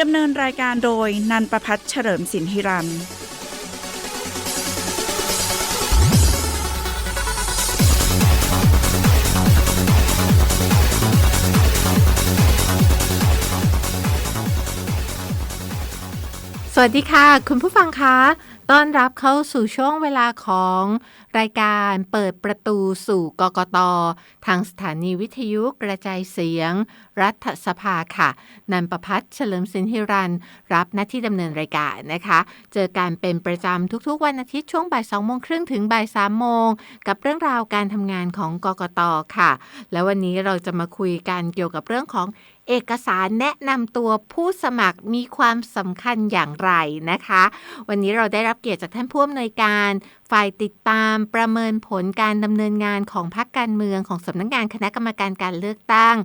ดำเนินรายการโดยนันประพัฒน์เฉลิมสินธิรันสวัสดีค่ะ คุณผู้ฟังคะ ต้อนรับเข้าสู่ช่วงเวลาของรายการเปิดประตูสู่กกต ทางสถานีวิทยุกระจายเสียง รัฐสภาค่ะ นันประพัฒน์เฉลิมสินธิรันรับหน้าที่ดำเนินรายการนะคะ เจอการเป็นประจำทุกๆ วันอาทิตย์ช่วงบ่าย2โมงครึ่งถึงบ่าย3โมง กับเรื่องราวการทำงานของกกตค่ะ แล้ววันนี้เราจะมาคุยกันเกี่ยวกับเรื่องของเอกสารแนะนำตัวผู้สมัครมีความสำคัญอย่างไรนะคะ วันนี้เราได้รับเกียรติจากท่านผู้อำนวยการ ฝ่ายติดตามประเมินผลการดำเนินงานของพรรคการเมืองของสำนักงานคณะกรรมการการเลือกตั้ง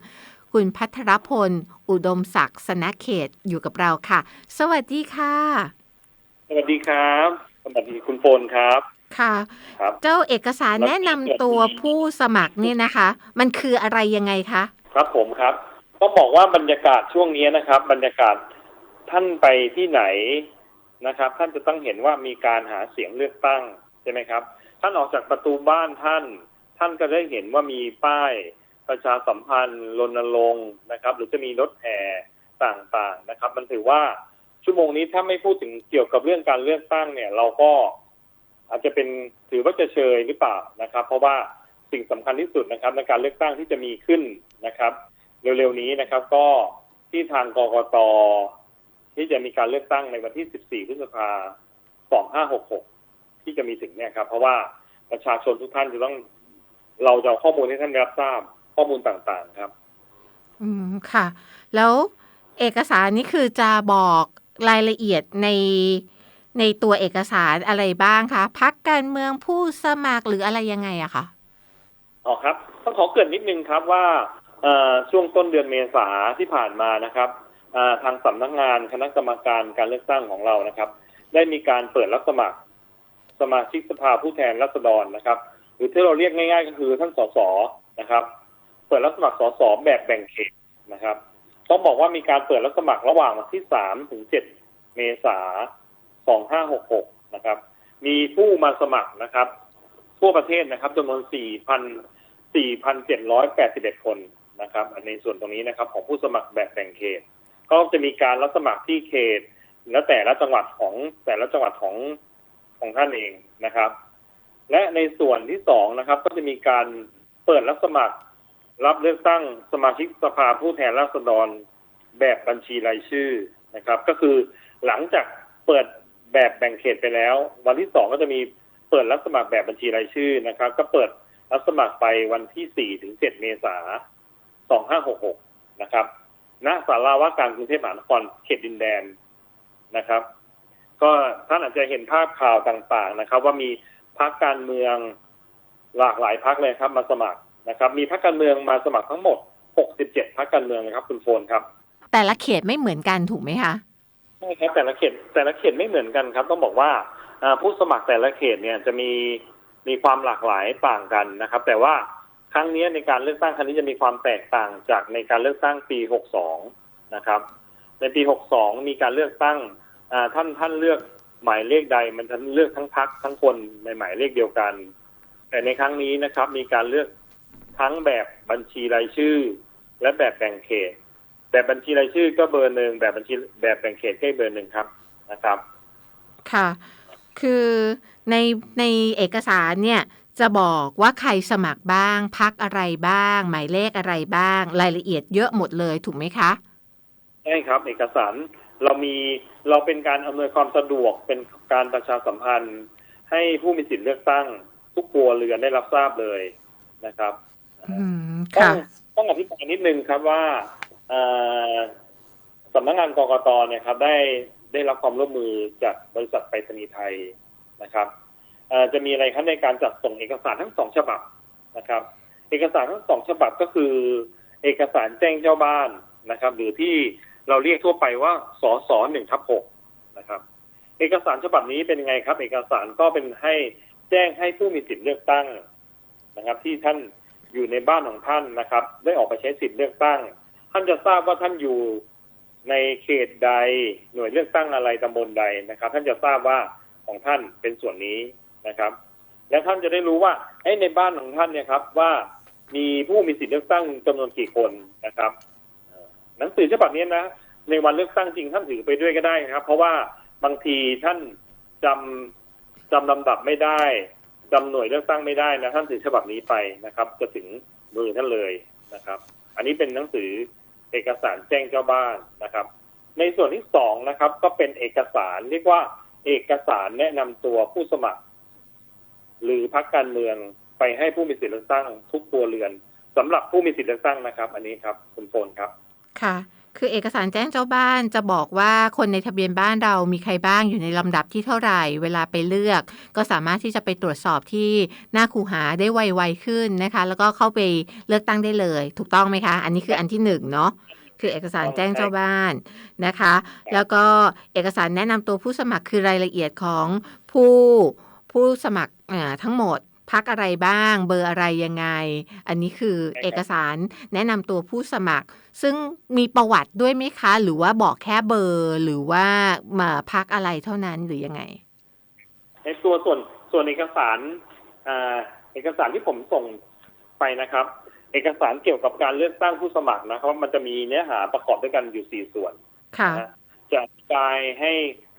คุณพัทรพล อุดมศักดิ์สนะเขตอยู่กับเราค่ะ สวัสดีค่ะ สวัสดีครับ สวัสดีคุณโฟนครับค่ะครับเจ้าเอกสารแนะนำตัวผู้สมัครเนี่ยนะคะ มันคืออะไรยังไงคะ ครับผมครับต้องบอกว่าบรรยากาศช่วงนี้นะครับ บรรยากาศท่านไปที่ไหน นะครับ ท่านจะต้องเห็นว่ามีการหาเสียงเลือกตั้งใช่ไหมครับ ท่านออกจากประตูบ้านท่าน ท่านก็ได้เห็นว่ามีป้ายประชาสัมพันธ์รณรงค์นะครับ หรือจะมีรถแห่ต่างๆนะครับ มันถือว่าชั่วโมงนี้ถ้าไม่พูดถึงเกี่ยวกับเรื่องการเลือกตั้งเนี่ย เราก็อาจจะเป็นถือว่าจะเชยหรือเปล่านะครับ เพราะว่าสิ่งสำคัญที่สุดนะครับ ในการเลือกตั้งที่จะมีขึ้นนะครับ เร็วๆนี้นะครับ ก็ที่ทางกกต ที่จะมีการเลือกตั้งในวันที่ 14 พฤษภาคม 2566 ที่จะมีถึงเนี่ยครับ เพราะว่าประชาชนทุกท่านจะต้องเราจะเอาข้อมูลให้ท่านได้รับทราบข้อมูลต่างๆครับ อืมค่ะ แล้วเอกสารนี้คือจะบอกรายละเอียดในในตัวเอกสารอะไรบ้างคะพักการเมืองผู้สมัครหรืออะไรยังไงอะคะอ๋อครับต้องขอเกรินนิดนึงครับว่าเอ่อช่วงต้นเดือนเมษาที่ผ่านมานะครับอ่า ทางสำนักงานคณะกรรมการการเลือกตั้งของเรานะครับ ได้มีการเปิดรับสมัคร สมาชิกสภาผู้แทนราษฎรนะครับ หรือที่เราเรียกง่าย ๆ ก็คือท่านสสนะครับ เปิดรับสมัครสสแบบแบ่งเขตนะครับต้องบอกว่ามีการเปิดรับสมัครระหว่างวันที่3ถึง7เมษายน2566นะครับ มีผู้มาสมัครนะครับทั่วประเทศนะครับจำนวน 4,000 4,781 คนนะครับ ในส่วนตรงนี้นะครับ ของผู้สมัครแบบแบ่งเขต ก็จะมีการรับสมัครที่เขต และแต่ละจังหวัดของแต่ละจังหวัดของของท่านเองนะครับ และในส่วนที่สองนะครับ ก็จะมีการเปิดรับสมัคร รับเลือกตั้งสมาชิกสภาผู้แทนราษฎรแบบบัญชีรายชื่อนะครับ ก็คือหลังจากเปิดแบบแบ่งเขตไปแล้ว วันที่สองก็จะมีเปิดรับสมัครแบบบัญชีรายชื่อนะครับ ก็เปิดรับสมัครไปวันที่สี่ถึงเจ็ดเมษาสองห้าหกหกนะครับ ณศาลาว่าการกรุงเทพมหานครเขตดินแดนนะครับ ก็ท่านอาจจะเห็นภาพข่าวต่างๆนะครับ ว่ามีพรรคการเมืองหลากหลายพรรคเลยครับ มาสมัครนะครับ มีพรรคการเมืองมาสมัครทั้งหมด 67พรรคการเมืองนะครับ คุณโฟนครับ แต่ละเขตไม่เหมือนกันถูกไหมคะใช่ครับแต่ละเขตแต่ละเขตไม่เหมือนกันครับ ต้องบอกว่าอ่าผู้สมัครแต่ละเขตเนี่ยจะมีมีความหลากหลายต่างกันนะครับ แต่ว่าค รั้งนี้ในการเลือกตั้งครั้งนี้จะมีความแตกต่างจากในการเลือกตั้งปี 62 นะครับ ในปี 62 มีการเลือกตั้งท่านท่านเลือกหมายเลขใด มันท่านเลือกทั้งพักทั้งคนในหมายเลขเดียวกัน แต่ในครั้งนี้นะครับ มีการเลือกทั้งแบบบัญชีรายชื่อ และแบบแบ่งเขต แบบบัญชีรายชื่อก็เบอร์หนึ่งแบบบัญชีแบบแบ่งเขตก็เบอร์หนึ่งครับนะครับ ค่ะ คือในในเอกสารเนี่ย จะบอกว่าใครสมัครบ้าง พักอะไรบ้าง หมายเลขอะไรบ้าง รายละเอียดเยอะหมดเลยถูกไหมคะใช่ครับ เอกสารเรามีเราเป็นการอำนวยความสะดวกเป็นการประชาสัมพันธ์ ให้ผู้มีสิทธิ์เลือกตั้ง ทุกครัวเรือนได้รับทราบเลยนะครับอืมต้อค่ะงต้องอธิบายนิดนึงครับว่าเอ่อสสำนักงานกกตเนี่ยครับ ได้ได้รับความร่วมมือจากบริษัทไปรษณีย์ไทยนะครับเอ่อ จะมีอะไรครับในการจัดส่งเอกสารทั้งสองฉบับนะครับ เอกสารทั้งสองฉบับก็คือ เอกสารแจ้งเจ้าบ้านนะครับ หรือที่เราเรียกทั่วไปว่าสสหนึ่งทับหกนะครับ เอกสารฉบับนี้เป็นไงครับ เอกสารก็เป็นให้แจ้งให้ผู้มีสิทธิ์เลือกตั้งนะครับ ที่ท่านอยู่ในบ้านของท่านนะครับ ได้ออกไปใช้สิทธิ์เลือกตั้ง ท่านจะทราบว่าท่านอยู่ในเขตใดหน่วยเลือกตั้งอะไรตำบลใดนะครับ ท่านจะทราบว่าของท่านเป็นส่วนนี้ นะครับ และท่านจะได้รู้ว่าเอ้ในบ้านของท่านเนี่ยครับ ว่ามีผู้มีสิทธิ์เลือกตั้งจำนวนกี่คนนะครับหนังสือฉบับนี้นะในวันเลือกตั้งจริงท่านถือไปด้วยก็ได้นะครับ เพราะว่าบางทีท่านจำจำลำดับไม่ได้จำหน่วยเลือกตั้งไม่ได้นะท่านถือฉบับนี้ไปนะครับ จะถึงมือท่านเลยนะครับ อันนี้เป็นหนังสือเอกสารแจ้งเจ้าบ้านนะครับ ในส่วนที่สองนะครับ ก็เป็นเอกสารเรียกว่าเอกสารแนะนำตัวผู้สมัคร หรือพรรคการเมืองไปให้ผู้มีสิทธิเลือกตั้งทุกครัวเรือนสำหรับผู้มีสิทธิเลือกตั้งนะครับ อันนี้ครับคุณโฟนครับ ค่ะ คือเอกสารแจ้งเจ้าบ้านจะบอกว่าคนในทะเบียนบ้านเรามีใครบ้างอยู่ในลำดับที่เท่าไหร่ เวลาไปเลือก ก็สามารถที่จะไปตรวจสอบที่หน้าคูหาได้ไวๆขึ้นนะคะ แล้วก็เข้าไปเลือกตั้งได้เลย ถูกต้องไหมคะ อันนี้คืออันที่หนึ่งเนาะคือเอกสารแจ้งเจ้าบ้านนะคะ แล้วก็เอกสารแนะนำตัวผู้สมัครคือรายละเอียดของผู้ ผู้สมัครอ่าทั้งหมดพักอะไรบ้าง เบอร์อะไรยังไง อันนี้คือเอกสารแนะนำตัวผู้สมัคร ซึ่งมีประวัติด้วยไหมคะ หรือว่าบอกแค่เบอร์หรือว่ามาพักอะไรเท่านั้นหรือยังไง ในตัวส่วนส่วนเอกสารอ่าเอกสารที่ผมส่งไปนะครับ เอกสารเกี่ยวกับการเลือกตั้งผู้สมัครนะครับ มันจะมีเนื้อหาประกอบด้วยกันอยู่สี่ส่วนค่ะนะฮะจะอธิบายให้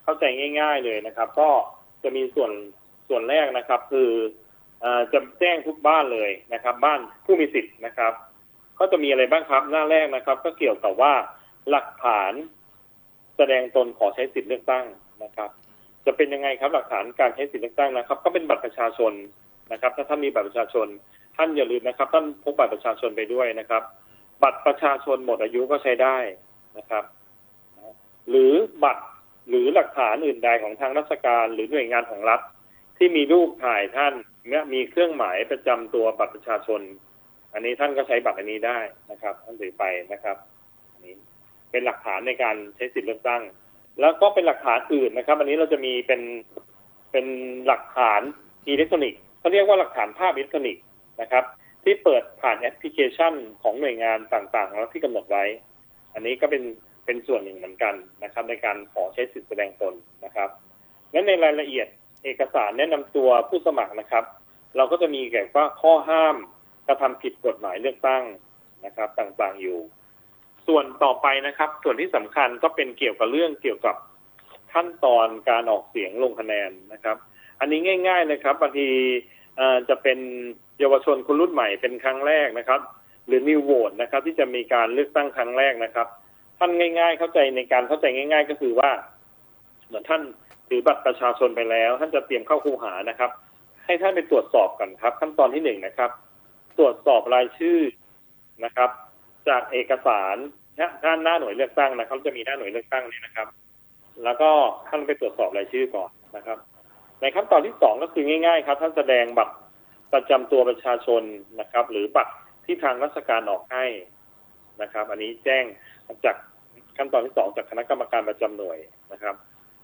เข้าใจง่าย ๆเลยนะครับ ก็จะมีส่วน ส่วนแรกนะครับ คืออจะแจ้งทุกบ้านเลยนะครับ บ้านผู้มีสิทธิ์นะครับ ก็จะมีอะไรบ้างครับ หน้าแรกนะครับ ก็เกี่ยวกับว่าหลักฐานแสดงตนขอใช้สิทธิ์เลือกตั้งนะครับ จะเป็นยังไงครับหลักฐานการใช้สิทธิ์เลือกตั้งนะครับ ก็เป็นบัตรประชาชนนะครับ ถ้าท่านมีบัตรประชาชน ท่านอย่าลืมนะครับ ท่านพกบัตรประชาชนไปด้วยนะครับ บัตรประชาชนหมดอายุก็ใช้ได้นะครับ หรือบัตรหรือหลักฐานอื่นใดของทางราชการ หรือหน่วยงานของรัฐ ที่มีรูปถ่ายท่านเนี่ยมีเครื่องหมายประจำตัวบัตรประชาชน อันนี้ท่านก็ใช้บัตรอันนี้ได้นะครับ ท่านถือไปนะครับ อันนี้เป็นหลักฐานในการใช้สิทธิเลือกตั้ง แล้วก็เป็นหลักฐานอื่นนะครับ อันนี้เราจะมีเป็นเป็นหลักฐานอิเล็กทรอนิกส์เขาเรียกว่าหลักฐานภาพอิเล็กทรอนิกส์นะครับ ที่เปิดผ่านแอปพลิเคชันของหน่วยงานต่างๆแล้วที่กำหนดไว้ อันนี้ก็เป็นเป็นส่วนหนึ่งเหมือนกันนะครับ ในการขอใช้สิทธิแสดงตนนะครับและในรายละเอียด เอกสารแนะนำตัวผู้สมัครนะครับ เราก็จะมีเกี่ยวกับข้อห้ามกระทำผิดกฎหมายเลือกตั้งนะครับ ต่างๆอยู่ ส่วนต่อไปนะครับ ส่วนที่สำคัญก็เป็นเกี่ยวกับเรื่องเกี่ยวกับขั้นตอนการออกเสียงลงคะแนนนะครับ อันนี้ง่ายๆเลยครับบางทีจะเป็นเยาวชนคนรุ่นใหม่เป็นครั้งแรกนะครับ หรือนิวโหวตนะครับ ที่จะมีการเลือกตั้งครั้งแรกนะครับ ท่านง่าย ๆ เข้าใจในการเข้าใจง่าย ๆ ก็คือว่า เหมือนท่าน ถือบัตรประชาชนไปแล้ว ท่านจะเตรียมเข้าคูหานะครับ ให้ท่านไปตรวจสอบก่อนครับ ขั้นตอนที่หนึ่งนะครับ ตรวจสอบรายชื่อนะครับ จากเอกสารด้านหน้าหน่วยเลือกตั้งนะครับ จะมีหน้าหน่วยเลือกตั้งนี่นะครับ แล้วก็ท่านไปตรวจสอบรายชื่อก่อนนะครับ ในขั้นตอนที่สองก็คือง่าย ๆ ครับ ท่านแสดงบัตรประจำตัวประชาชนนะครับ หรือบัตรที่ทางราชการออกให้นะครับ อันนี้แจ้งจากขั้นตอนที่สองจากคณะกรรมการประจำหน่วยนะครับ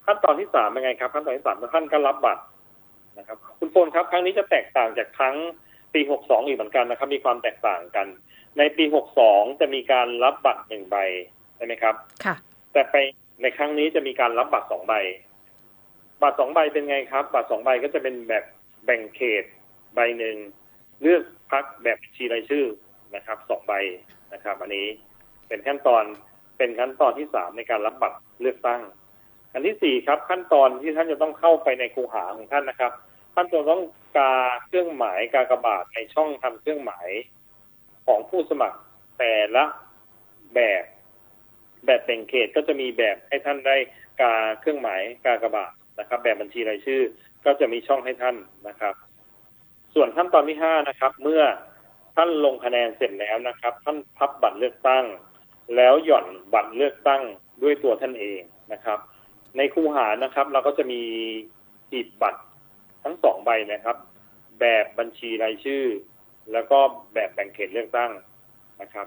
ขั้นตอนที่สามเป็นไงครับ ขั้นตอนที่สามท่านก็รับบัตรนะครับ คุณโฟนครับ ครั้งนี้จะแตกต่างจากครั้งปีหกสองอีกเหมือนกันนะครับ มีความแตกต่างกัน ในปีหกสองจะมีการรับบัตรหนึ่งใบใช่ไหมครับ ค่ะ แต่ไปในครั้งนี้จะมีการรับบัตรสองใบ บัตรสองใบเป็นไงครับ บัตรสองใบก็จะเป็นแบบแบ่งเขตใบหนึ่งเลือกพักแบบบัญชีรายชื่อนะครับสองใบนะครับ อันนี้เป็นขั้นตอนเป็นขั้นตอนที่สามในการรับบัตรเลือกตั้ง อันที่สี่ครับขั้นตอนที่ท่านจะต้องเข้าไปในคูหาของท่านนะครับท่านจะต้องกาเครื่องหมายกากบาทในช่องทำเครื่องหมายของผู้สมัครแต่ละแบบ แบบแบ่งเขตก็จะมีแบบให้ท่านได้กาเครื่องหมายกากบาทนะครับ แบบบัญชีรายชื่อ ก็จะมีช่องให้ท่านนะครับ ส่วนขั้นตอนที่ห้านะครับ เมื่อท่านลงคะแนนเสร็จแล้วนะครับ ท่านพับบัตรเลือกตั้ง แล้วหย่อนบัตรเลือกตั้งด้วยตัวท่านเองนะครับ ในคูหานะครับ เราก็จะมีหีบบัตรทั้งสองใบนะครับ แบบบัญชีรายชื่อ แล้วก็แบบแบ่งเขตเลือกตั้งนะครับ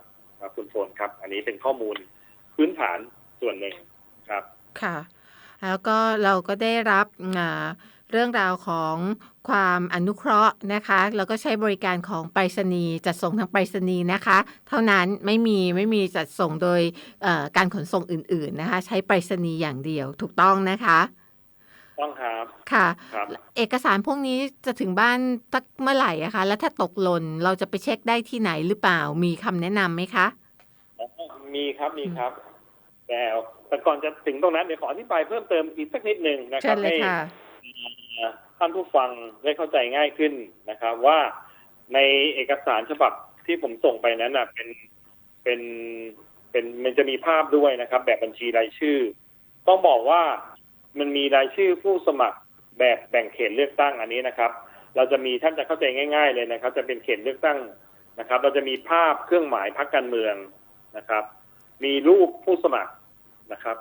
คุณโฟนครับ อันนี้เป็นข้อมูลพื้นฐานส่วนหนึ่งครับ ค่ะ แล้วก็เราก็ได้รับอ่า เรื่องราวของความอนุเคราะห์นะคะ แล้วก็ใช้บริการของไปรษณีย์จัดส่งทางไปรษณีย์นะคะ เท่านั้นไม่มีไม่มีจัดส่งโดยเอ่อการขนส่งอื่น ๆนะคะ ใช้ไปรษณีย์อย่างเดียวถูกต้องนะคะต้องครับค่ะครับเอกสารพวกนี้จะถึงบ้านสักเมื่อไหร่อะคะ แล้วถ้าตกหล่นเราจะไปเช็คได้ที่ไหนหรือเปล่ามีคำแนะนำไหมคะอ๋อมีครับมีครับ แต่แต่ก่อนจะถึงตรงนั้นเดี๋ยวขออธิบายเพิ่มเติมอีกสักนิดหนึ่งนะคเชิรับญเลยให้ค่ะ ท่านผู้ฟังได้เข้าใจง่ายขึ้นนะครับ ว่าในเอกสารฉบับที่ผมส่งไปนั้นนะเป็นเป็นเป็นมันจะมีภาพด้วยนะครับ แบบบัญชีรายชื่อ ต้องบอกว่ามันมีรายชื่อผู้สมัครแบบแบ่งเขตเลือกตั้งอันนี้นะครับ เราจะมีท่านจะเข้าใจง่าย ๆ เลยนะครับ จะเป็นเขตเลือกตั้งนะครับ เราจะมีภาพเครื่องหมายพรรคการเมืองนะครับ มีรูปผู้สมัครนะครับ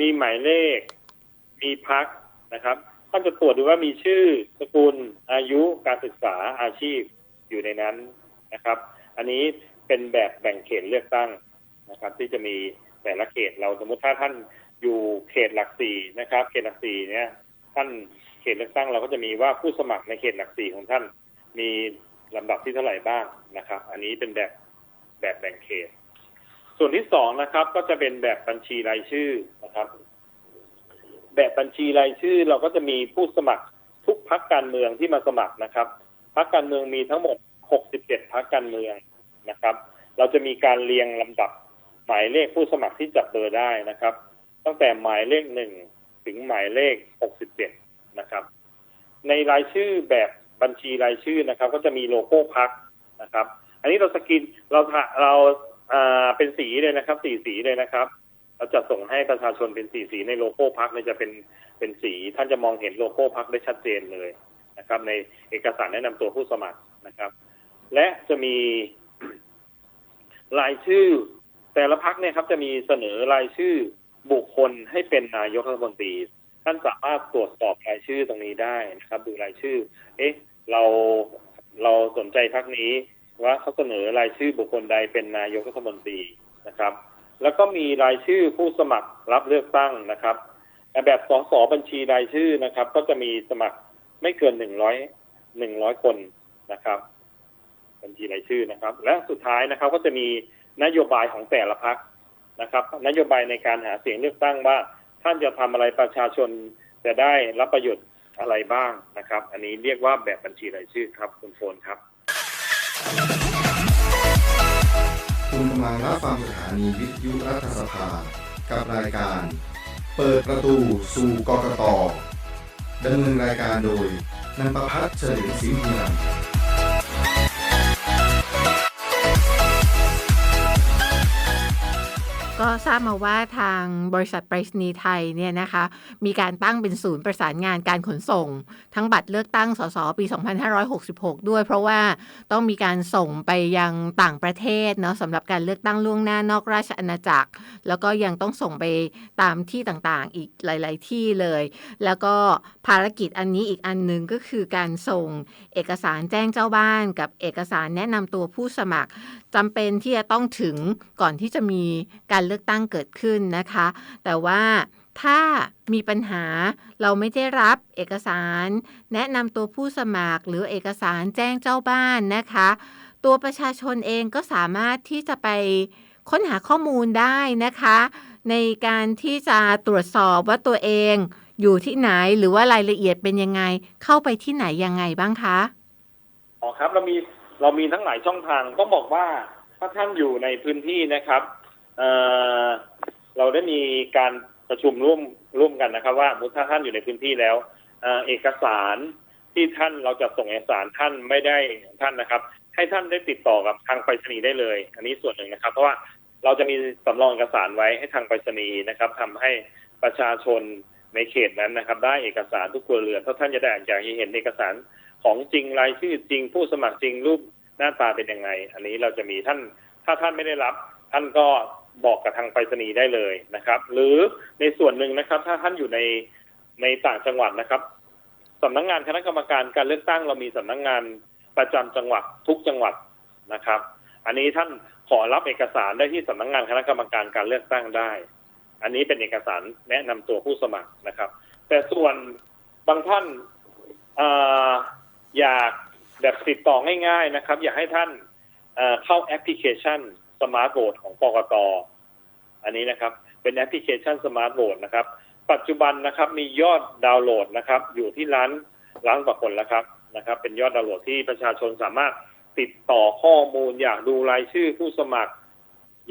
มีหมายเลข มีพักนะครับ ท่านจะตรวจดูว่ามีชื่อสกุลอายุการศึกษาอาชีพอยู่ในนั้นนะครับ อันนี้เป็นแบบแบ่งเขตเลือกตั้งนะครับ ที่จะมีแต่ละเขตเราสมมติถ้าท่านอยู่เขตหลักสี่นะครับ เขตหลักสี่เนี่ยท่านเขตเลือกตั้งเราก็จะมีว่าผู้สมัครในเขตหลักสี่ของท่านมีลำดับที่เท่าไหร่บ้างนะครับ อันนี้เป็นแบบแบบแบ่งเขต ส่วนที่สองนะครับ ก็จะเป็นแบบบัญชีรายชื่อนะครับ แบบบัญชีรายชื่อ เราก็จะมีผู้สมัครทุกพักการเมืองที่มาสมัครนะครับพักการเมืองมีทั้งหมด 67พักการเมืองนะครับ เราจะมีการเรียงลำดับหมายเลขผู้สมัครที่จับเบอร์ได้นะครับ ตั้งแต่หมายเลขหนึ่งถึงหมายเลข 67 นะครับ ในรายชื่อแบบบัญชีรายชื่อนะครับ ก็จะมีโลโก้พักนะครับ อันนี้เราสกินเราเราเป็นสีเลยนะครับ สีสีเลยนะครับ เราจะส่งให้ประชาชนเป็นสีสีในโลโก้พักเนี่ยจะเป็นเป็นสี ท่านจะมองเห็นโลโก้พักได้ชัดเจนเลยนะครับ ในเอกสารแนะนำตัวผู้สมัครนะครับ และจะมีรายชื่อ แต่ละพักเนี่ยครับ จะมีเสนอรายชื่อบุคคลให้เป็นนายกรัฐมนตรีท่านสามารถตรวจสอบรายชื่อตรงนี้ได้นะครับ ดูรายชื่อ เอ๊ะ เราเราสนใจพักนี้ว่าเขาเสนอรายชื่อบุคคลใดเป็นนายกรัฐมนตรีนะครับ แล้วก็มีรายชื่อผู้สมัครรับเลือกตั้งนะครับแบบสสบัญชีรายชื่อนะครับ ก็จะมีสมัครไม่เกินหนึ่งร้อยหนึ่งร้อยคนนะครับ บัญชีรายชื่อนะครับ และสุดท้ายนะครับก็จะมีนโยบายของแต่ละพักนะครับ นโยบายในการหาเสียงเลือกตั้งว่า ท่านจะทำอะไรประชาชนจะได้รับประโยชน์อะไรบ้างนะครับ อันนี้เรียกว่าแบบบัญชีรายชื่อครับคุณโฟนครับ คุณกำลังรับฟังสถานีวิทยุรัฐสภา กับรายการ เปิดประตูสู่กกตดำเนินรายการโดยนันประพัฒน์เฉลิมศรีมีรัน ก็ทราบมาว่าทางบริษัทไปรษณีย์ไทยเนี่ยนะคะ มีการตั้งเป็นศูนย์ประสานงานการขนส่ง ทั้งบัตรเลือกตั้งสสปี 2566 ด้วย เพราะว่าต้องมีการส่งไปยังต่างประเทศเนาะสำหรับการเลือกตั้งล่วงหน้านอกราชอาณาจักร แล้วก็ยังต้องส่งไปตามที่ต่างๆ อีกหลาย ๆ ที่เลย แล้วก็ภารกิจอันนี้อีกอันหนึ่งก็คือการส่งเอกสารแจ้งเจ้าบ้าน กับเอกสารแนะนำตัวผู้สมัครจำเป็นที่จะต้องถึงก่อนที่จะมีการเลือกตั้งเกิดขึ้นนะคะ แต่ว่าถ้ามีปัญหาเราไม่ได้รับเอกสาร แนะนำตัวผู้สมัครหรือเอกสารแจ้งเจ้าบ้านนะคะ ตัวประชาชนเองก็สามารถที่จะไปค้นหาข้อมูลได้นะคะ ในการที่จะตรวจสอบว่าตัวเองอยู่ที่ไหนหรือว่ารายละเอียดเป็นยังไง เข้าไปที่ไหนยังไงบ้างคะอ๋อครับเรามีเรามีทั้งหลายช่องทางต้องบอกว่าถ้าท่านอยู่ในพื้นที่นะครับ เเราได้มีการประชุมร่วมร่วมกันนะครับ ว่ามุถ้าท่านอยู่ในพื้นที่แล้วเอกสารที่ท่านเราจะส่งเอกสารท่านไม่ได้ท่านนะครับ ให้ท่านได้ติดต่อกับทางไปรษณีย์ได้เลย อันนี้ส่วนหนึ่งนะครับ เพราะว่าเราจะมีสำรองเอกสารไว้ให้ทางไปรษณีย์นะครับทำให้ประชาชนในเขตนั้นนะครับ ได้เอกสารทุกครัวเรือนถ้าท่านจะได้อยากจะเห็นเอกสารของจริงรายชื่อจริงผู้สมัครจริงรูปหน้าตาเป็นยังไง อันนี้เราจะมีท่านถ้าท่านไม่ได้รับ ท่านก็ บอกกับทางไปรษณีย์ได้เลยนะครับ หรือในส่วนหนึ่งนะครับ ถ้าท่านอยู่ในในต่างจังหวัดนะครับสำนักงานคณะกรรมการการเลือกตั้งเรามีสำนักงานประจำจังหวัดทุกจังหวัดนะครับ อันนี้ท่านขอรับเอกสารได้ที่สำนักงานคณะกรรมการการเลือกตั้งได้ อันนี้เป็นเอกสารแนะนำตัวผู้สมัครนะครับ แต่ส่วนบางท่านออยากแบบติดต่อง่ายๆนะครับ อยากให้ท่านเข้าแอปพลิเคชัน สมาร์ทโหวตของกกตอันนี้นะครับ เป็นแอปพลิเคชันสมาร์ทโหวตนะครับ ปัจจุบันนะครับมียอดดาวน์โหลดนะครับ อยู่ที่ล้านล้านกว่าคนแล้วครับนะครับ เป็นยอดดาวน์โหลดที่ประชาชนสามารถติดต่อข้อมูล อยากดูรายชื่อผู้สมัคร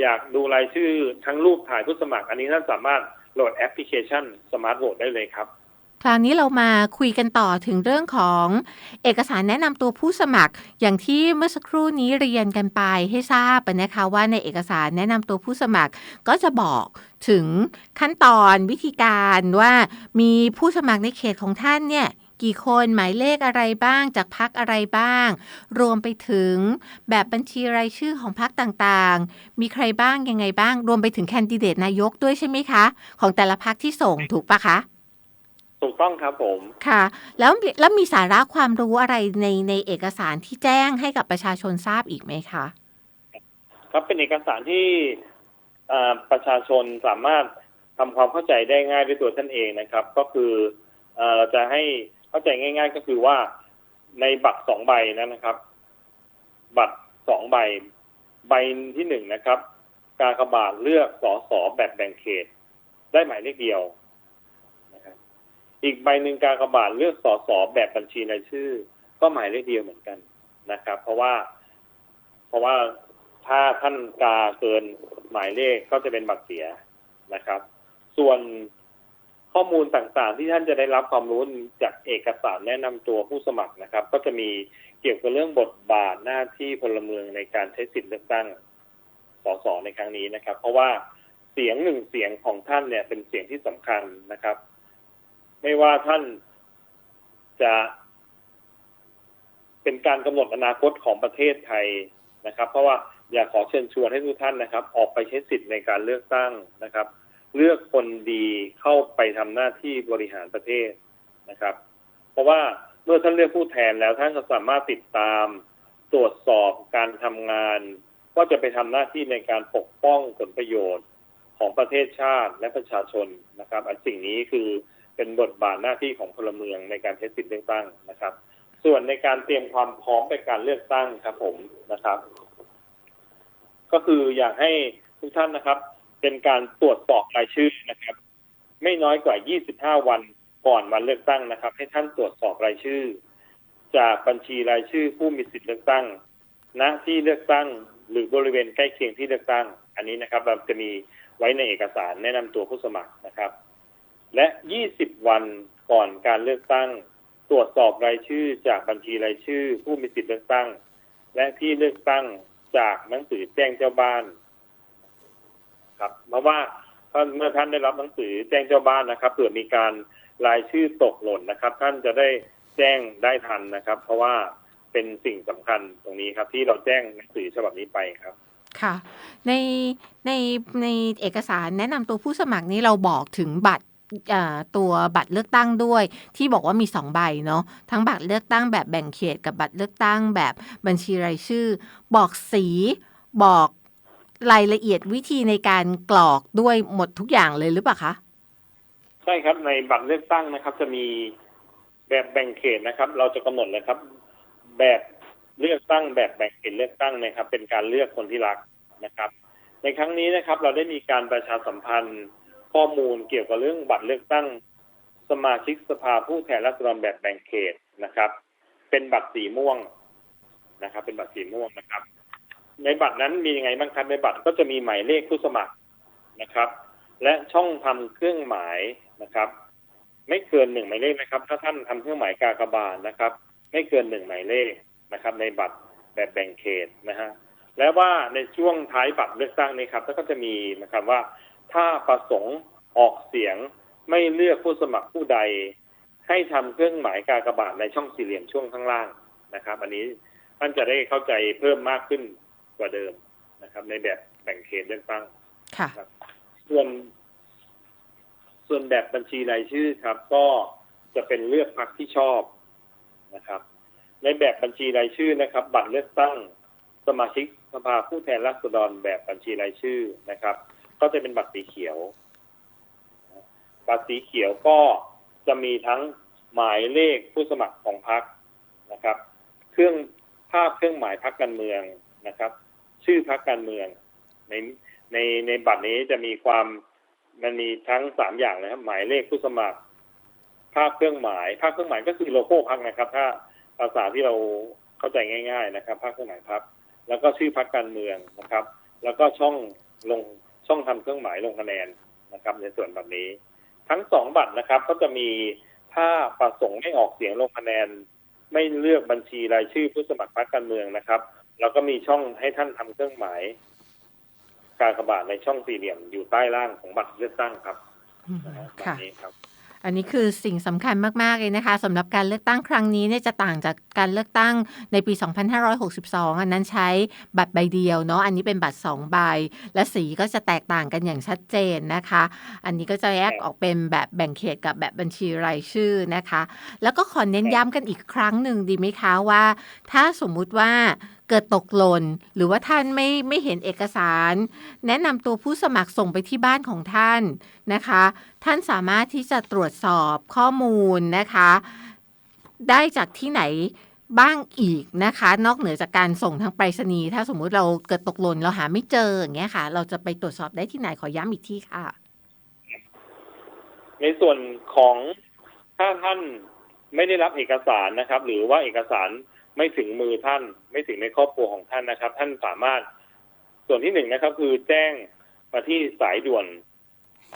อยากดูรายชื่อทั้งรูปถ่ายผู้สมัคร อันนี้ท่านสามารถโหลดแอปพลิเคชันสมาร์ทโหวตได้เลยครับ คราวนี้เรามาคุยกันต่อถึงเรื่องของเอกสารแนะนำตัวผู้สมัคร อย่างที่เมื่อสักครู่นี้เรียนกันไปให้ทราบนะคะว่าในเอกสารแนะนำตัวผู้สมัครก็จะบอกถึงขั้นตอนวิธีการว่ามีผู้สมัครในเขตของท่านเนี่ยกี่คนหมายเลขอะไรบ้างจากพักอะไรบ้าง รวมไปถึงแบบบัญชีรายชื่อของพักต่างๆ มีใครบ้างยังไงบ้าง รวมไปถึงแคนดิเดตนายกด้วยใช่ไหมคะ ของแต่ละพักที่ส่งถูกปะคะ ถูกต้องครับผมค่ะ แล้วแล้วมีสาระความรู้อะไรในในเอกสารที่แจ้งให้กับประชาชนทราบอีกไหมคะ ครับเป็นเอกสารที่เอ่อประชาชนสามารถทำความเข้าใจได้ง่ายด้วยตัวท่านเองนะครับ ก็คือเอ่อเราจะให้เข้าใจง่าย ๆ ก็คือว่าในบัตรสองใบนั้นนะครับ บัตรสองใบ ใบที่หนึ่งนะครับ กากบาทเลือกสอสอแบบแบ่งเขต ได้หมายเลขเดียวนะครับ อีกใบหนึ่งการกบาทเลือกสอสอแบบบัญชีรายชื่อ ก็หมายเลขเดียวเหมือนกันนะครับ เพราะว่า เพราะว่าถ้าท่านกาเกินหมายเลขก็จะเป็นบัตรเสียนะครับ ส่วนข้อมูลต่างๆ ที่ท่านจะได้รับความรู้จากเอกสารแนะนำตัวผู้สมัครนะครับ ก็จะมีเกี่ยวกับเรื่องบทบาทหน้าที่พลเมืองในการใช้สิทธิเลือกตั้งสสในครั้งนี้นะครับ เพราะว่าเสียงหนึ่งเสียงของท่านเนี่ยเป็นเสียงที่สำคัญนะครับ ไม่ว่าท่านจะเป็นการกำหนดอนาคตของประเทศไทยนะครับ เพราะว่าอยากขอเชิญชวนให้ทุกท่านนะครับ ออกไปใช้สิทธิ์ในการเลือกตั้งนะครับ เลือกคนดีเข้าไปทำหน้าที่บริหารประเทศนะครับ เพราะว่าเมื่อท่านเลือกผู้แทนแล้วท่านจะสามารถติดตามตรวจสอบการทำงานว่าจะไปทำหน้าที่ในการปกป้องผลประโยชน์ของประเทศชาติและประชาชนนะครับอันสิ่งนี้คือ เป็นบทบาทหน้าที่ของพลเมืองในการใช้สิทธิเลือกตั้งนะครับ ส่วนในการเตรียมความพร้อมในการเลือกตั้งครับผมนะครับ ก็คืออยากให้ทุกท่านนะครับ เป็นการตรวจสอบรายชื่อนะครับ ไม่น้อยกว่า 25 วันก่อนวันเลือกตั้งนะครับ ให้ท่านตรวจสอบรายชื่อ จากบัญชีรายชื่อผู้มีสิทธิเลือกตั้งณที่เลือกตั้งหรือบริเวณใกล้เคียงที่เลือกตั้ง อันนี้นะครับเราจะมีไว้ในเอกสารแนะนำตัวผู้สมัครนะครับ และ 20 วันก่อนการเลือกตั้ง ตรวจสอบรายชื่อจากบัญชีรายชื่อ ผู้มีสิทธิเลือกตั้ง และที่เลือกตั้งจากหนังสือแจ้งเจ้าบ้าน ครับเพราะว่าท่านเมื่อท่านได้รับหนังสือแจ้งเจ้าบ้านนะครับเผื่อมีการรายชื่อตกหล่นนะครับ ท่านจะได้แจ้งได้ทันนะครับ เพราะว่าเป็นสิ่งสำคัญตรงนี้ครับ ที่เราแจ้งหนังสือฉบับนี้ไปครับ ค่ะ ในในในเอกสารแนะนำตัวผู้สมัครนี้เราบอกถึงบัตร ตัวบัตรเลือกตั้งด้วย ที่บอกว่ามีสองใบเนาะทั้งบัตรเลือกตั้งแบบแบ่งเขตกับบัตรเลือกตั้งแบบบัญชีรายชื่อ บอกสีบอกรายละเอียดวิธีในการกรอกด้วยหมดทุกอย่างเลยหรือเปล่าคะใช่ครับในบัตรเลือกตั้งนะครับ จะมีแบบแบ่งเขตนะครับ เราจะกำหนดเลยครับ แบบเลือกตั้งแบบแบ่งเขตเลือกตั้งนะครับ เป็นการเลือกคนที่รักนะครับ ในครั้งนี้นะครับ เราได้มีการประชาสัมพันธ์ ข้อมูลเกี่ยวกับเรื่องบัตรเลือกตั้งสมาชิกสภาผู้แทนราษฎรแบบแบ่งเขตนะครับ เป็นบัตรสีม่วงนะครับ เป็นบัตรสีม่วงนะครับ ในบัตรนั้นมียังไงบ้างครับในบัตรก็จะมีหมายเลขผู้สมัครนะครับ และช่องทำเครื่องหมายนะครับ ไม่เกินหนึ่งหมายเลขนะครับ ถ้าท่านทำเครื่องหมายกากบาทนะครับ ไม่เกินหนึ่งหมายเลขนะครับ ในบัตรแบบแบ่งเขตนะฮะและว่าในช่วงท้ายบัตรเลือกตั้งนี้ครับแล้วก็จะมีนะครับว่า ถ้าประสงค์ออกเสียงไม่เลือกผู้สมัครผู้ใด ให้ทำเครื่องหมายกากบาทในช่องสี่เหลี่ยมช่วงข้างล่างนะครับ อันนี้ท่านจะได้เข้าใจเพิ่มมากขึ้นกว่าเดิมนะครับ ในแบบแบ่งเขตเลือกตั้งค่ะส่วน ส่วนแบบบัญชีรายชื่อครับ ก็จะเป็นเลือกพรรคที่ชอบนะครับ ในแบบบัญชีรายชื่อนะครับ บัตรเลือกตั้งสมาชิกสภาผู้แทนราษฎรแบบบัญชีรายชื่อนะครับ ก็จะเป็นบัตรสีเขียว บัตรสีเขียวก็จะมีทั้งหมายเลขผู้สมัครของพรรคนะครับ เครื่องภาพเครื่องหมายพรรคการเมืองนะครับ ชื่อพรรคการเมือง ในในในบัตรนี้จะมีความมันมีทั้งสามอย่างนะครับหมายเลขผู้สมัคร ภาพเครื่องหมายภาพเครื่องหมายก็คือโลโก้พรรคนะครับ ถ้าภาษาที่เราเข้าใจง่าย ๆ นะครับ ภาพเครื่องหมายพรรคแล้วก็ชื่อพรรคการเมืองนะครับ แล้วก็ช่องลง ช่องทำเครื่องหมายลงคะแนนนะครับ ในส่วนแบบนี้ ทั้งสองบัตรนะครับ ก็จะมีถ้าประสงค์ไม่ออกเสียงลงคะแนน ไม่เลือกบัญชีรายชื่อผู้สมัครพรรคการเมืองนะครับแล้วก็มีช่องให้ท่านทำเครื่องหมาย การกระบาดในช่องสี่เหลี่ยมอยู่ใต้ล่างของบัตรเลือกตั้งครับอืมนะฮะแบบค่ะนี้ครับ อันนี้คือสิ่งสำคัญมาก ๆ เลยนะคะสำหรับการเลือกตั้งครั้งนี้เนี่ยจะต่างจากการเลือกตั้งในปี 2562 อันนั้นใช้บัตรใบเดียวเนาะอันนี้เป็นบัตร 2 ใบ และสีก็จะแตกต่างกันอย่างชัดเจนนะคะ อันนี้ก็จะแยกออกเป็นแบบแบ่งเขตกับแบบบัญชีรายชื่อนะคะ แล้วก็ขอเน้นย้ำกันอีกครั้งหนึ่งดีไหมคะว่า ถ้าสมมุติว่า เกิดตกหล่น หรือว่าท่านไม่ไม่เห็นเอกสาร แนะนำตัวผู้สมัครส่งไปที่บ้านของท่านนะคะ ท่านสามารถที่จะตรวจสอบข้อมูลนะคะ ได้จากที่ไหนบ้างอีกนะคะ นอกเหนือจากการส่งทางไปรษณีย์ถ้าสมมุติเราเกิดตกหล่นเราหาไม่เจออย่างเงี้ยค่ะ เราจะไปตรวจสอบได้ที่ไหนขอย้ำอีกที่ค่ะ ในส่วนของถ้าท่านไม่ได้รับเอกสารนะครับ หรือว่าเอกสาร ไม่ถึงมือท่าน ไม่ถึงในครอบครัวของท่านนะครับ ท่านสามารถ ส่วนที่หนึ่งนะครับ คือแจ้งมาที่สายด่วน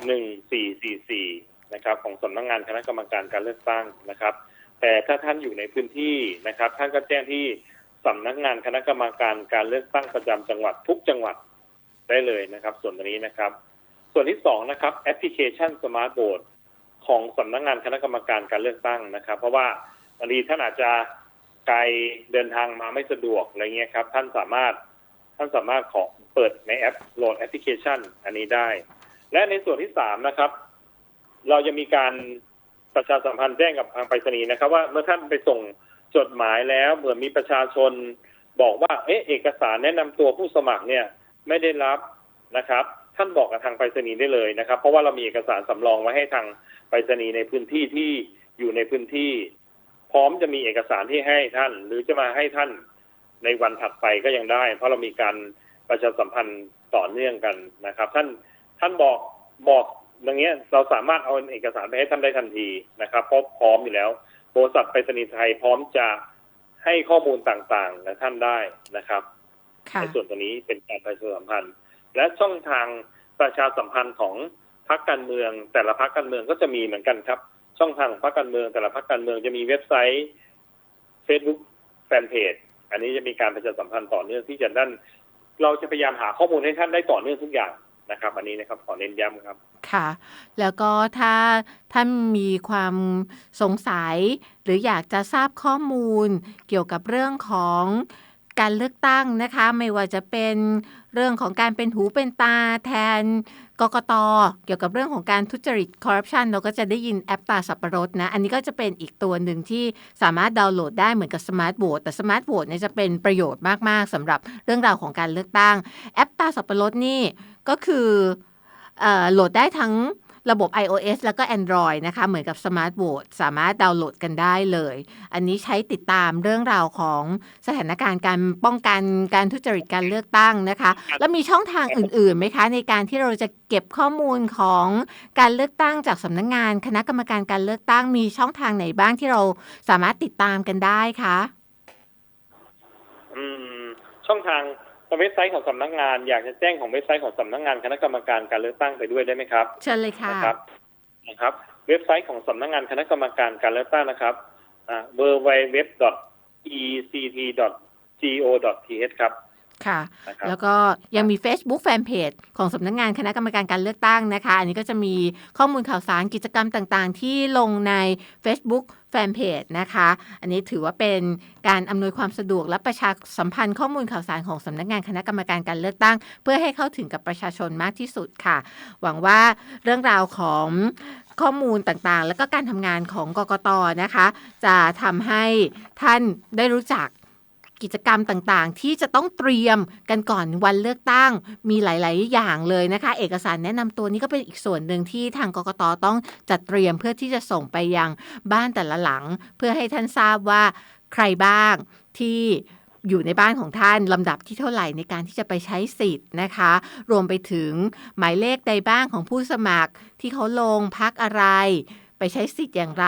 หนึ่งสี่สี่สี่นะครับ ของสำนักงานคณะกรรมการการเลือกตั้งนะครับ แต่ถ้าท่านอยู่ในพื้นที่นะครับ ท่านก็แจ้งที่สำนักงานคณะกรรมการการเลือกตั้งประจำจังหวัดทุกจังหวัดได้เลยนะครับ ส่วนนี้นะครับ ส่วนที่สองนะครับแอปพลิเคชันสมาร์ทโบดของสำนักงานคณะกรรมการการเลือกตั้งนะครับ เพราะว่าบางทีท่านอาจจะ ไกลเดินทางมาไม่สะดวกอะไรเงี้ยครับ ท่านสามารถท่านสามารถขอเปิดในแอปโหลดแอปพลิเคชัน อันนี้ได้ และในส่วนที่สามนะครับ เราจะมีการประชาสัมพันธ์แจ้งกับทางไปรษณีย์นะครับ ว่าเมื่อท่านไปส่งจดหมายแล้วเหมือนมีประชาชนบอกว่าเอ๊ะเอกสารแนะนำตัวผู้สมัครเนี่ยไม่ได้รับนะครับ ท่านบอกกับทางไปรษณีย์ได้เลยนะครับ เพราะว่าเรามีเอกสารสำรองไว้ให้ทางไปรษณีย์ในพื้นที่ที่อยู่ในพื้นที่ พร้อมจะมีเอกสารที่ให้ท่าน หรือจะมาให้ท่านในวันถัดไปก็ยังได้ เพราะเรามีการประชาสัมพันธ์ต่อเนื่องกันนะครับ ท่านท่านบอกบอกอย่างเงี้ยเราสามารถเอาเอกสารไปให้ท่านได้ทันทีนะครับเพราะพร้อมอยู่แล้วบริษัทไปรษณีย์ไทยพร้อมจะให้ข้อมูลต่างๆและท่านได้นะครับค่ะในส่วนตรงนี้เป็นการประชาสัมพันธ์ และช่องทางประชาสัมพันธ์ของพรรคการเมือง แต่ละพรรคการเมืองก็จะมีเหมือนกันครับ ช่องทางของพรรคการเมืองแต่ละพรรคการเมืองจะมีเว็บไซต์ Facebook แฟนเพจอันนี้จะมีการประชาสัมพันธ์ต่อเนื่องที่จะด้านเราจะพยายามหาข้อมูลให้ท่านได้ต่อเนื่องทุกอย่างนะครับ อันนี้นะครับขอเน้นย้ำครับค่ะ แล้วก็ถ้าท่านมีความสงสัย หรืออยากจะทราบข้อมูลเกี่ยวกับเรื่องของ การเลือกตั้งนะคะ ไม่ว่าจะเป็นเรื่องของการเป็นหูเป็นตาแทนกกตเกี่ยวกับเรื่องของการทุจริตคอร์รัปชันเราก็จะได้ยินแอปตาสับปะรดนะ อันนี้ก็จะเป็นอีกตัวหนึ่งที่สามารถดาวน์โหลดได้เหมือนกับสมาร์ทโหวตแต่สมาร์ทโหวตเนี่ยจะเป็นประโยชน์มาก ๆสำหรับเรื่องราวของการเลือกตั้ง แอปตาสับปะรดนี่ก็คือโหลดได้ทั้ง ระบบ iOS แล้วก็ Android นะคะ เหมือนกับ Smart v o t e สามารถดาวน์โหลดกันได้เลย อันนี้ใช้ติดตามเรื่องราวของสถานการณ์การป้องกันการทุจริตการเลือกตั้งนะคะ แล้วมีช่องทางอื่นๆไหมคะ ในการที่เราจะเก็บข้อมูลของการเลือกตั้งจากสำนักงงาน คณะกรรมการการเลือกตั้งมีช่องทางไหนบ้างที่เราสามารถติดตามกันได้คะอืมช่องทาง เว็บไซต์ของสำนักงานอยากจะแจ้งของเว็บไซต์ของสำนักงานคณะกรรมการการเลือกตั้งไปด้วยได้ไหมครับเชิญเลยค่ะนะครับนะครับ เว็บไซต์ของสำนักงานคณะกรรมการการเลือกตั้งนะครับอ่า www.ect.go.th ครับค่ะนะครับ แล้วก็ยังมี Facebook Fanpage ของสำนักงานคณะกรรมการการเลือกตั้งนะคะ อันนี้ก็จะมีข้อมูลข่าวสารกิจกรรมต่างๆ ที่ลงใน Facebook Fanpage นะคะ อันนี้ถือว่าเป็นการอำนวยความสะดวกและประชาสัมพันธ์ข้อมูลข่าวสารของสำนักงานคณะกรรมการการเลือกตั้ง เพื่อให้เข้าถึงกับประชาชนมากที่สุดค่ะ หวังว่าเรื่องราวของข้อมูลต่างๆ แล้วก็การทำงานของกกตนะคะ จะทำให้ท่านได้รู้จัก กิจกรรมต่างๆ ที่จะต้องเตรียมกันก่อนวันเลือกตั้ง มีหลาย ๆ อย่างเลยนะคะ เอกสารแนะนำตัวนี้ก็เป็นอีกส่วนหนึ่งที่ทางกกตต้องจัดเตรียมเพื่อที่จะส่งไปยังบ้านแต่ละหลัง เพื่อให้ท่านทราบว่าใครบ้างที่อยู่ในบ้านของท่านลำดับที่เท่าไหร่ในการที่จะไปใช้สิทธิ์นะคะ รวมไปถึงหมายเลขใดบ้างของผู้สมัครที่เขาลงพักอะไร ใช้สิทธิ์อย่างไร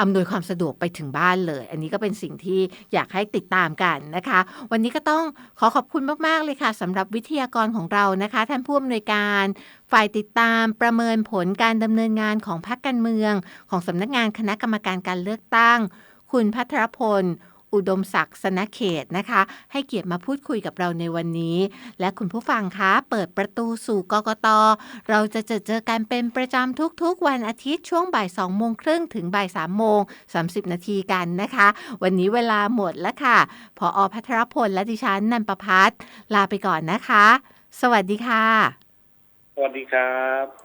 อำนวยความสะดวกไปถึงบ้านเลย อันนี้ก็เป็นสิ่งที่อยากให้ติดตามกันนะคะ วันนี้ก็ต้องขอขอบคุณมาก ๆ เลยค่ะสำหรับวิทยากรของเรานะคะ ท่านผู้อำนวยการฝ่ายติดตามประเมินผลการดำเนินงานของพรรคการเมือง ของสำนักงานคณะกรรมการการเลือกตั้ง คุณพัทรพล อุดมศักดิ์สนเขตนะคะ ให้เกียรติมาพูดคุยกับเราในวันนี้ และคุณผู้ฟังคะ เปิดประตูสู่กกต เราจะเจอเจอกันเป็นประจำทุกๆ วันอาทิตย์ช่วงบ่าย2โมงครึ่งถึงบ่าย3โมง30นาทีกันนะคะ วันนี้เวลาหมดแล้วค่ะพออพัทรพลและดิฉันนันประพัฒลาไปก่อนนะคะ สวัสดีค่ะ สวัสดีครับ